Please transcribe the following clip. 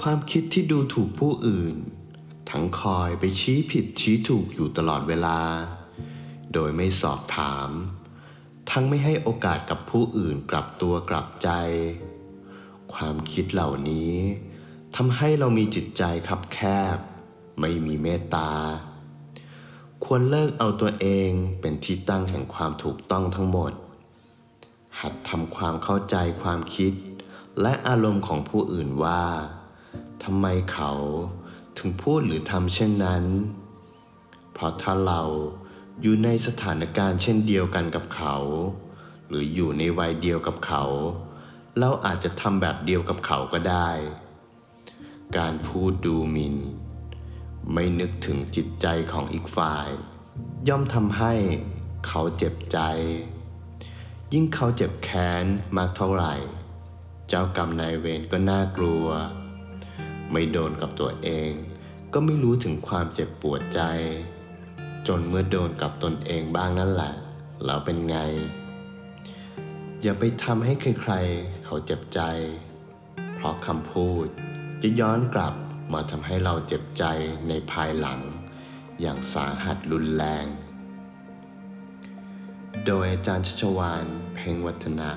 ความคิดที่ดูถูกผู้อื่น ทั้งคอยไปชี้ผิดชี้ถูกอยู่ตลอดเวลา โดยไม่สอบถาม ทั้งไม่ให้โอกาสกับผู้อื่นกลับตัวกลับใจ ความคิดเหล่านี้ทำให้เรามีจิตใจคับแคบ ไม่มีเมตตา ควรเลิกเอาตัวเองเป็นที่ตั้งแห่งความถูกต้องทั้งหมด หัดทำความเข้าใจความคิด และอารมณ์ของผู้อื่นว่า ทำไมเขาถึงพูดหรือทำเช่นนั้น เพราะถ้าเราอยู่ในสถานการณ์เช่นเดียวกันกับเขา หรืออยู่ในวัยเดียวกับเขา เราอาจจะทำแบบเดียวกับเขาก็ได้ การพูดดูหมิน่น ไม่นึกถึงจิตใจของอีกฝ่าย ย่อมทำให้เขาเจ็บใจ ยิ่งเขาเจ็บแค้นมากเท่าไหร่ เจ้ากรรมนายเวรก็น่ากลัว ไม่โดนกับตัวเอง ก็ไม่รู้ถึงความเจ็บปวดใจ จนเมื่อโดนกับตนเองบ้างนั่นแหละ แล้วเป็นไง อย่าไปทำให้ใครๆ เขาเจ็บใจ เพราะคำพูดจะย้อนกลับมาทำให้เราเจ็บใจในภายหลัง อย่างสาหัสรุนแรง โดยอาจารย์ชัชวาน เพ็งวัฒนะ